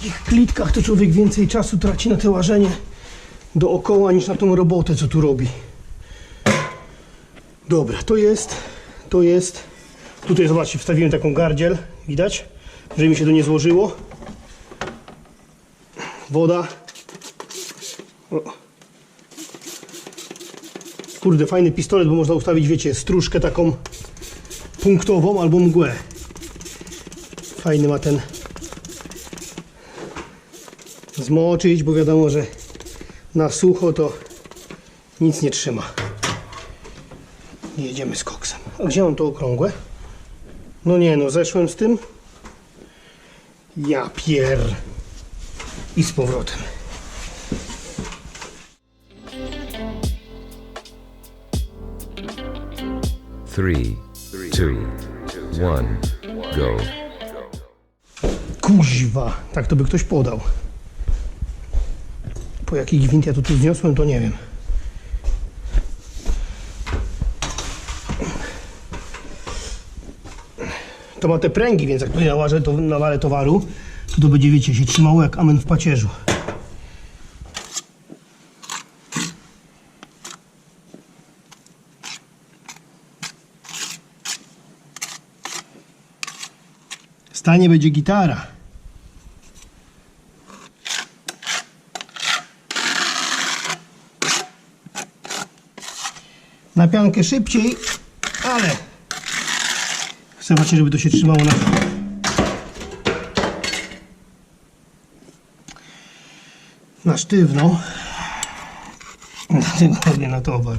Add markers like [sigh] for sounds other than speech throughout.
takich klitkach to człowiek więcej czasu traci na te łażenie dookoła niż na tą robotę, co tu robi. Dobra, to jest, to jest. Tutaj zobaczcie, wstawiłem taką gardziel, widać, żeby mi się to nie złożyło. Woda. O. Kurde, fajny pistolet, bo można ustawić, wiecie, stróżkę taką punktową albo mgłę. Fajny ma ten zmoczyć, bo wiadomo, że na sucho to nic nie trzyma. Jedziemy z koksem. A gdzie mam to okrągłe? No nie no, zeszłem z tym. Ja pier. I z powrotem. Three, two, one, go. Kuźwa, tak to by ktoś podał. Po jaki gwint ja to tu zniosłem, to nie wiem. To ma te pręgi, więc jak tu nałażę to nawalę towaru, to to będzie, wiecie, się trzymało jak amen w pacierzu. Stanie będzie gitara. Na piankę szybciej, ale chcę właśnie, żeby to się trzymało na na sztywno. Robię na towar.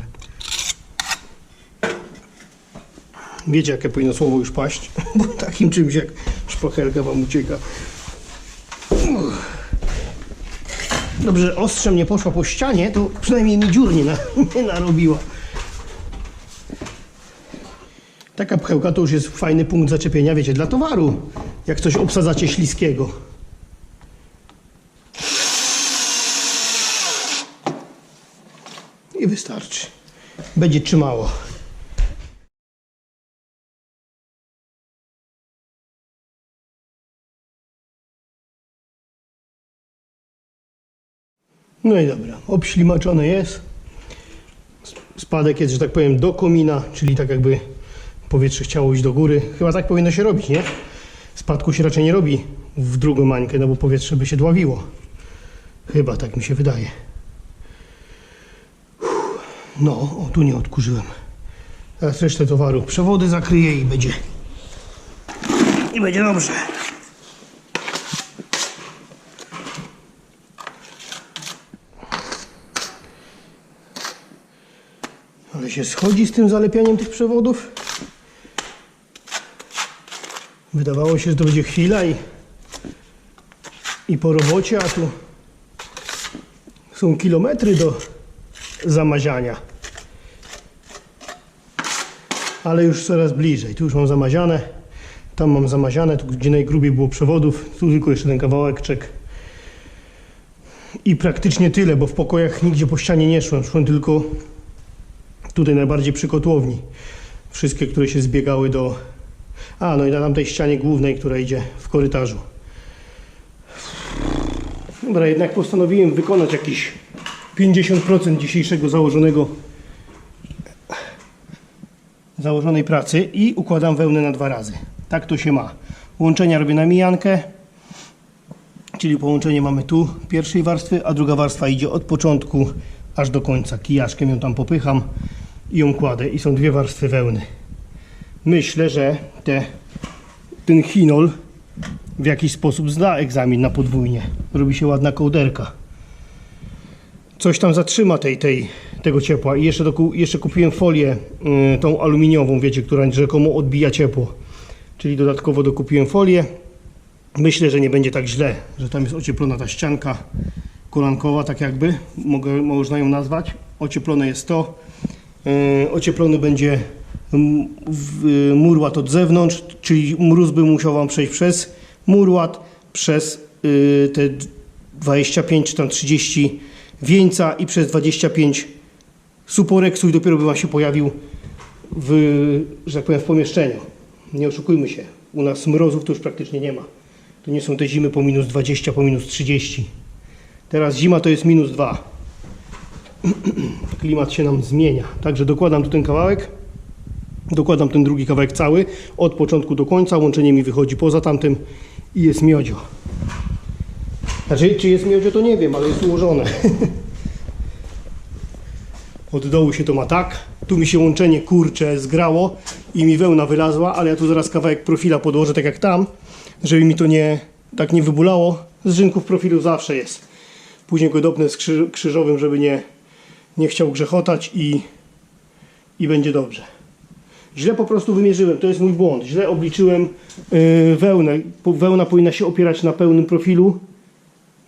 Wiecie, jakie powinno słowo już paść? [laughs] Bo takim czymś jak szpachelka wam ucieka. Dobrze, że ostrzem nie poszła po ścianie, to przynajmniej mi dziur nie, na, [laughs] nie narobiła. Taka pchełka to już jest fajny punkt zaczepienia, wiecie, dla towaru. Jak coś obsadzacie śliskiego. I wystarczy. Będzie trzymało. No i dobra, obślimaczone jest. Spadek jest, że tak powiem, do komina, czyli tak jakby powietrze chciało iść do góry. Chyba tak powinno się robić, nie? Spadku się raczej nie robi w drugą mańkę, no bo powietrze by się dławiło. Chyba tak mi się wydaje. No, o tu nie odkurzyłem. Teraz resztę towaru. Przewody zakryję i będzie. I będzie dobrze. Ale się schodzi z tym zalepianiem tych przewodów. Wydawało się, że to będzie chwila i, i po robocie, a tu są kilometry do zamaziania. Ale już coraz bliżej. Tu już mam zamaziane, tam mam zamaziane, tu gdzie najgrubiej było przewodów, tu tylko jeszcze ten kawałek czek. I praktycznie tyle, bo w pokojach nigdzie po ścianie nie szłem. Szłem tylko tutaj najbardziej przy kotłowni. Wszystkie, które się zbiegały do... A, no i na tamtej ścianie głównej, która idzie w korytarzu. Dobra, jednak postanowiłem wykonać jakiś 50% dzisiejszego założonego założonej pracy i układam wełnę na dwa razy. Tak to się ma. Łączenia robię na mijankę, czyli połączenie mamy tu pierwszej warstwy, a druga warstwa idzie od początku aż do końca. Kijaszkiem ją tam popycham i ją kładę i są dwie warstwy wełny. Myślę, że te, ten chinol w jakiś sposób zda egzamin na podwójnie. Robi się ładna kołderka. Coś tam zatrzyma tej, tej, tego ciepła. I jeszcze, jeszcze kupiłem folię y, tą aluminiową, wiecie, która rzekomo odbija ciepło. Czyli dodatkowo dokupiłem folię. Myślę, że nie będzie tak źle, że tam jest ocieplona ta ścianka kolankowa, tak jakby, mogę, można ją nazwać. Ocieplone jest to. Yy, ocieplony będzie murłat od zewnątrz, czyli mróz by musiał Wam przejść przez murłat, przez yy, te 25 czy tam 30 wieńca i przez 25 suporeksu i dopiero by Wam się pojawił w, że tak powiem, w pomieszczeniu. Nie oszukujmy się, u nas mrozów to już praktycznie nie ma. To nie są te zimy po minus 20, po minus 30. Teraz zima to jest minus 2. [clears throat] Klimat się nam zmienia. Także dokładam tu ten kawałek. Dokładam ten drugi kawałek cały. Od początku do końca. Łączenie mi wychodzi poza tamtym i jest miodzio. Znaczy, czy jest miodzio, to nie wiem, ale jest ułożone. [laughs] Od dołu się to ma tak. Tu mi się łączenie kurcze zgrało i mi wełna wylazła, ale ja tu zaraz kawałek profila podłożę tak jak tam, żeby mi to nie tak nie wybulało. Z żynków profilu zawsze jest. Później go dopnę z krzyż, krzyżowym, żeby nie, nie chciał grzechotać i, i będzie dobrze. Źle po prostu wymierzyłem, to jest mój błąd. Źle obliczyłem yy, wełnę. Wełna powinna się opierać na pełnym profilu,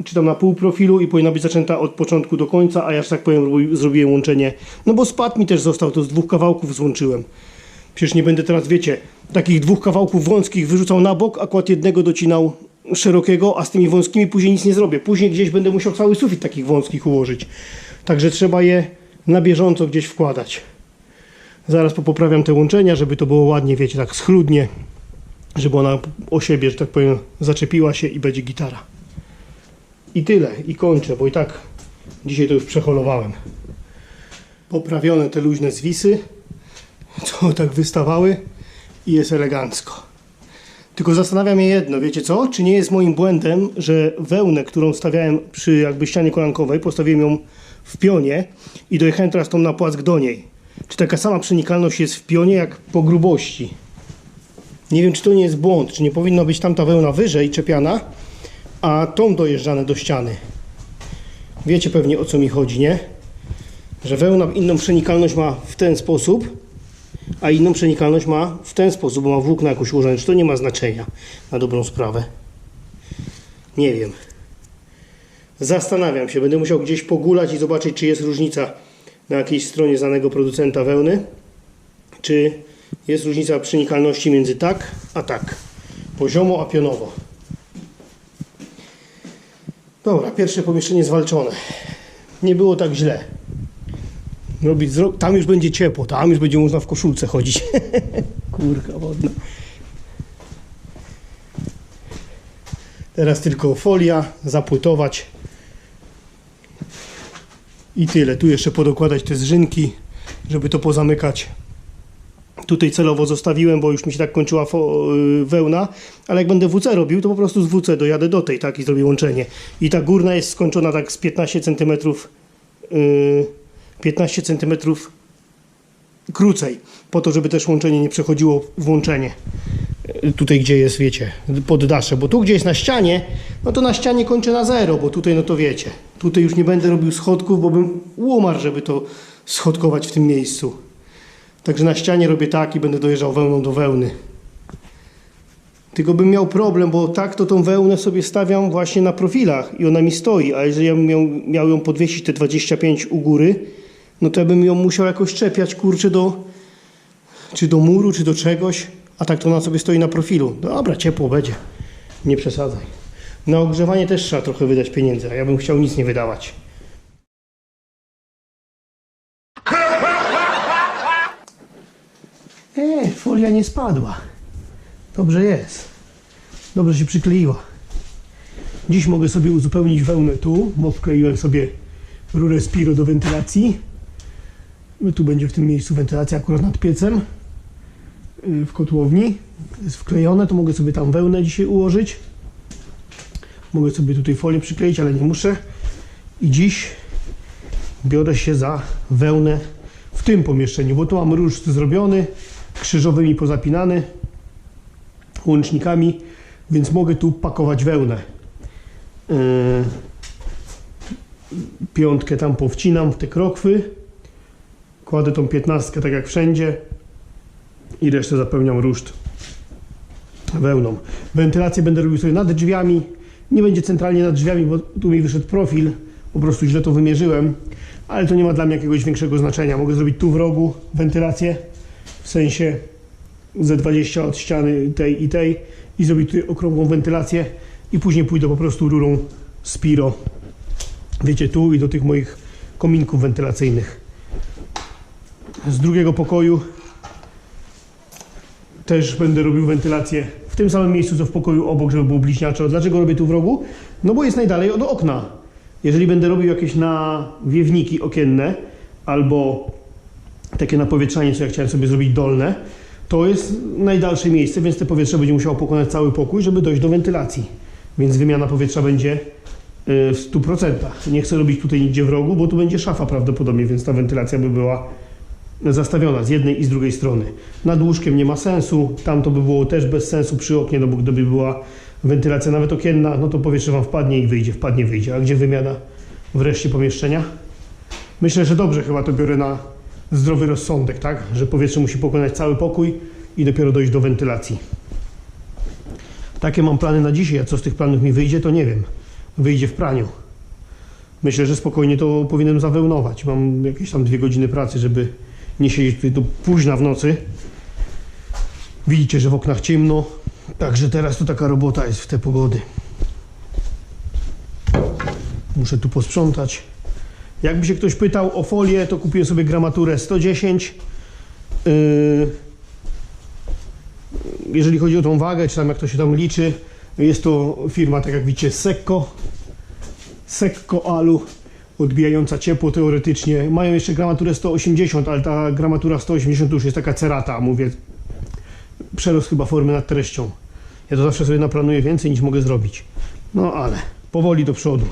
czy tam na pół profilu i powinna być zaczęta od początku do końca, a ja, że tak powiem, robi- zrobiłem łączenie. No bo spad mi też został, to z dwóch kawałków złączyłem. Przecież nie będę teraz, wiecie, takich dwóch kawałków wąskich wyrzucał na bok, akurat jednego docinał szerokiego, a z tymi wąskimi później nic nie zrobię. Później gdzieś będę musiał cały sufit takich wąskich ułożyć. Także trzeba je na bieżąco gdzieś wkładać. Zaraz popoprawiam te łączenia, żeby to było ładnie, wiecie, tak schludnie, żeby ona o siebie, że tak powiem, zaczepiła się i będzie gitara. I tyle, i kończę, bo i tak dzisiaj to już przeholowałem. Poprawione te luźne zwisy, co tak wystawały i jest elegancko. Tylko zastanawia mnie jedno, wiecie co? Czy nie jest moim błędem, że wełnę, którą stawiałem przy jakby ścianie kolankowej, postawiłem ją w pionie i dojechałem teraz tą na płask do niej. Czy taka sama przenikalność jest w pionie jak po grubości? Nie wiem, czy to nie jest błąd, czy nie powinna być tamta wełna wyżej czepiana, a tą dojeżdżane do ściany. Wiecie pewnie o co mi chodzi, nie? Że wełna inną przenikalność ma w ten sposób, a inną przenikalność ma w ten sposób, bo ma włókna jakoś ułożone. Czy to nie ma znaczenia na dobrą sprawę? Nie wiem. Zastanawiam się, będę musiał gdzieś pogulać i zobaczyć, czy jest różnica na jakiejś stronie znanego producenta wełny, czy jest różnica przenikalności między tak a tak. Poziomo a pionowo. Dobra, pierwsze pomieszczenie zwalczone. Nie było tak źle. Robić. Tam już będzie ciepło, tam już będzie można w koszulce chodzić. [laughs] Kurka wodna. Teraz tylko folia, zapłytować. I tyle. Tu jeszcze podokładać te zrzynki, żeby to pozamykać. Tutaj celowo zostawiłem, bo już mi się tak kończyła y, wełna, ale jak będę WC robił, to po prostu z WC dojadę do tej, tak, i zrobię łączenie. I ta górna jest skończona tak z 15 cm, yy, 15 cm krócej, po to, żeby też łączenie nie przechodziło w łączenie. Tutaj, gdzie jest, wiecie, poddasze, bo tu, gdzie jest na ścianie, no to na ścianie kończę na zero, bo tutaj, no to wiecie, tutaj już nie będę robił schodków, bo bym umarł, żeby to schodkować w tym miejscu. Także na ścianie robię tak i będę dojeżdżał wełną do wełny. Tylko bym miał problem, bo tak to tą wełnę sobie stawiam właśnie na profilach i ona mi stoi, a jeżeli ja bym miał, miał ją podwiesić te 25 u góry, no to ja bym ją musiał jakoś czepiać, kurczę, do, czy do muru, czy do czegoś, a tak to ona sobie stoi na profilu. Dobra, ciepło będzie, nie przesadzaj. Na ogrzewanie też trzeba trochę wydać pieniędzy, a ja bym chciał nic nie wydawać. [laughs] E, folia nie spadła. Dobrze jest. Dobrze się przykleiła. Dziś mogę sobie uzupełnić wełnę tu, bo wkleiłem sobie rurę Spiro do wentylacji. Tu będzie w tym miejscu wentylacja akurat nad piecem w kotłowni. Jest wklejone, to mogę sobie tam wełnę dzisiaj ułożyć. Mogę sobie tutaj folię przykleić, ale nie muszę. I dziś biorę się za wełnę w tym pomieszczeniu, bo tu mam ruszt zrobiony, krzyżowymi pozapinany, łącznikami, więc mogę tu pakować wełnę. Yy, piątkę tam powcinam w te krokwy, kładę tą piętnastkę tak jak wszędzie i resztę zapełniam ruszt wełną. Wentylację będę robił sobie nad drzwiami, nie będzie centralnie nad drzwiami, bo tu mi wyszedł profil, po prostu źle to wymierzyłem, ale to nie ma dla mnie jakiegoś większego znaczenia. Mogę zrobić tu w rogu wentylację, w sensie ze 20 od ściany tej i tej i zrobić tutaj okrągłą wentylację i później pójdę po prostu rurą Spiro, wiecie, tu i do tych moich kominków wentylacyjnych. Z drugiego pokoju też będę robił wentylację w tym samym miejscu, co w pokoju obok, żeby było bliźniaczo. Dlaczego robię tu w rogu? No bo jest najdalej od okna. Jeżeli będę robił jakieś nawiewniki okienne albo takie napowietrzanie, co ja chciałem sobie zrobić dolne, to jest najdalsze miejsce, więc te powietrze będzie musiało pokonać cały pokój, żeby dojść do wentylacji. Więc wymiana powietrza będzie y, w 100%. Nie chcę robić tutaj nigdzie w rogu, bo tu będzie szafa prawdopodobnie, więc ta wentylacja by była zastawiona z jednej i z drugiej strony. Nad łóżkiem nie ma sensu, tam to by było też bez sensu przy oknie, no bo gdyby była wentylacja nawet okienna, no to powietrze Wam wpadnie i wyjdzie, wpadnie, wyjdzie. A gdzie wymiana w reszcie pomieszczenia? Myślę, że dobrze chyba to biorę na zdrowy rozsądek, tak? Że powietrze musi pokonać cały pokój i dopiero dojść do wentylacji. Takie mam plany na dzisiaj, a co z tych planów mi wyjdzie, to nie wiem. Wyjdzie w praniu. Myślę, że spokojnie to powinienem zawełnować. Mam jakieś tam dwie godziny pracy, żeby nie siedzieć tutaj późna w nocy. Widzicie, że w oknach ciemno, także teraz to taka robota jest w te pogody. Muszę tu posprzątać. Jakby się ktoś pytał o folię, to kupiłem sobie gramaturę 110. Yy, jeżeli chodzi o tą wagę, czy tam jak to się tam liczy, jest to firma, tak jak widzicie, Sekko. Sekko Alu, odbijająca ciepło teoretycznie. Mają jeszcze gramaturę 180, ale ta gramatura 180 to już jest taka cerata, mówię. Przerost chyba formy nad treścią. Ja to zawsze sobie naplanuję więcej niż mogę zrobić. No ale powoli do przodu.